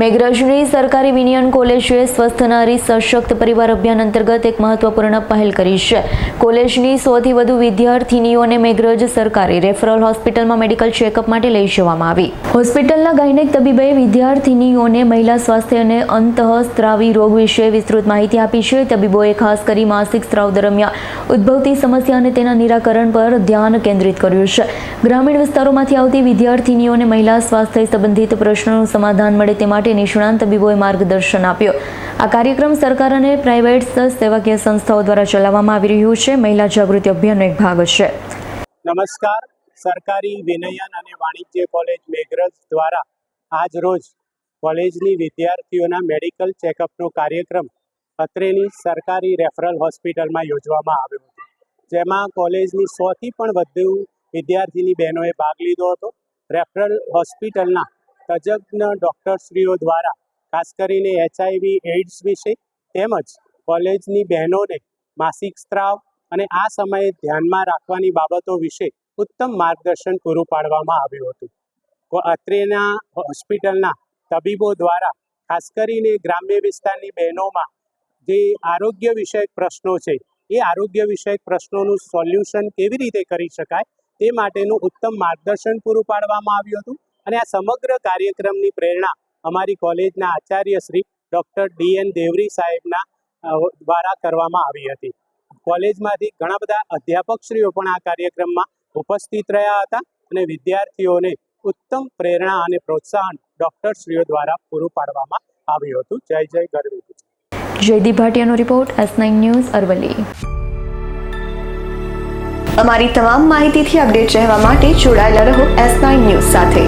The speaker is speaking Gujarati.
મેઘરજની સરકારી વિનિયન કોલેજે સ્વસ્થ નારી સશક્ત પરિવાર અભિયાન અંતર્ગત એક મહત્વપૂર્ણ પહેલ કરી છે. કોલેજની સોથી વધુ વિદ્યાર્થિનીઓને મેઘરજ સરકારી રેફરલ હોસ્પિટલમાં મેડિકલ ચેકઅપ માટે લઈ જવામાં આવી. હોસ્પિટલના ગાયનેક તબીબે વિદ્યાર્થિનીઓને મહિલા સ્વાસ્થ્ય અને અંતઃસ્ત્રાવી રોગ વિશે વિસ્તૃત માહિતી આપી છે. તબીબોએ ખાસ કરી માસિક સ્ત્રાવ દરમિયાન ઉદ્ભવતી સમસ્યા અને તેના નિરાકરણ પર ધ્યાન કેન્દ્રિત કર્યું છે. ગ્રામીણ વિસ્તારોમાંથી આવતી વિદ્યાર્થિનીઓને મહિલા સ્વાસ્થ્ય સંબંધિત પ્રશ્નોનું સમાધાન મળે તે માટે નિષ્ણાંત તબીબોએ માર્ગદર્શન આપ્યું. આ કાર્યક્રમ સરકાર અને પ્રાઇવેટ સેવાકીય સંસ્થાઓ દ્વારા ચલાવવામાં આવી રહ્યું છે. મહિલા જાગૃતિ અભિયાનનો એક ભાગ છે. નમસ્કાર. સરકારી વિનયન અને વાણિજ્ય કોલેજ મેઘરજ દ્વારા આજ રોજ કોલેજની વિદ્યાર્થીઓના મેડિકલ ચેકઅપનો કાર્યક્રમ અત્રેની સરકારી રેફરલ હોસ્પિટલમાં યોજવામાં આવ્યો હતો. જેમાં કોલેજની સોથી પણ વધુ વિદ્યાર્થીની બહેનોએ ભાગ લીધો હતો. રેફરલ હોસ્પિટલના તજજ્ઞ ડૉક્ટરશ્રીઓ દ્વારા, ખાસ કરીને એચઆઈવી, એઇડ્સ વિશે તેમજ કોલેજની બહેનોને માસિક સ્ત્રાવ અને આ સમયે ધ્યાનમાં રાખવાની બાબતો વિશે ઉત્તમ માર્ગદર્શન પૂરું પાડવામાં આવ્યું હતું. અત્રેના હોસ્પિટલના તબીબો દ્વારા, ખાસ કરીને ગ્રામ્ય વિસ્તારની બહેનોમાં જે આરોગ્ય વિષયક પ્રશ્નો છે, એ આરોગ્ય વિષયક પ્રશ્નોનું સોલ્યુશન કેવી રીતે કરી શકાય, તે માટેનું ઉત્તમ માર્ગદર્શન પૂરું પાડવામાં આવ્યું હતું. અને આ સમગ્ર કાર્યક્રમની પ્રેરણા અમારી કોલેજના Acharya Shri doctor D N Devari સાહેબના દ્વારા કરવામાં આવી હતી. કોલેજમાંથી ઘણા બધા અધ્યાપકશ્રીઓ પણ આ કાર્યક્રમમાં ઉપસ્થિત રહ્યા હતા અને વિદ્યાર્થીઓને ઉત્તમ પ્રેરણા અને પ્રોત્સાહન ડૉક્ટરશ્રીઓ દ્વારા પૂરું પાડવામાં આવ્યું હતું. જય જય ગરવી Jaydeep ભાટિયાનો report S nine news Aravalli. અમારી તમામ માહિતીથી અપડેટ રહેવા માટે જોડાયેલા રહો એસ નાઇન ન્યૂઝ સાથે.